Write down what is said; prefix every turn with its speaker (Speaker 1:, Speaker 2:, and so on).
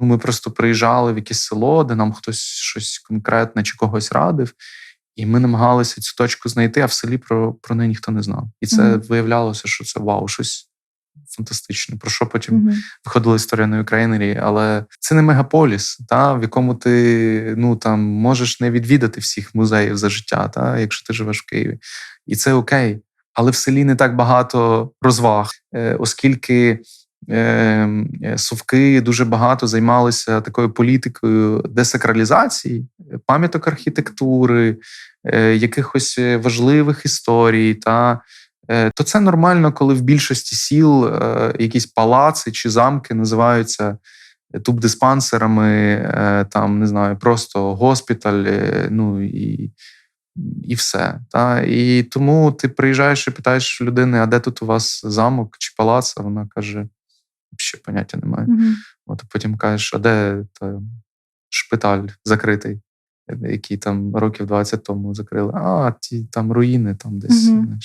Speaker 1: Ми просто приїжджали в якесь село, де нам хтось щось конкретне чи когось радив, і ми намагалися цю точку знайти, а в селі про про неї ніхто не знав. І це
Speaker 2: Мгм.
Speaker 1: виявлялося, що це вау, щось фантастичне. Про що потім
Speaker 2: Мгм.
Speaker 1: виходила історія на Українері, але це не мегаполіс, та, в якому ти ну, там, можеш не відвідати всіх музеїв за життя, та, якщо ти живеш в Києві. І це окей. Але в селі не так багато розваг, е, оскільки совки дуже багато займалися такою політикою десакралізації, е, пам'яток архітектури, е, якихось е, важливих історій. Та, е, то це нормально, коли в більшості сіл е, якісь палаци чи замки називаються тубдиспансерами, е, там не знаю, просто госпіталь, е, ну і, і все. Та? І тому ти приїжджаєш і питаєш людини, а де тут у вас замок чи палац? А вона каже: ще поняття немає.
Speaker 2: Мгм.
Speaker 1: От потім кажеш, а де та, шпиталь закритий, який там років 20 тому закрили. А, ті там руїни там десь. Знаєш.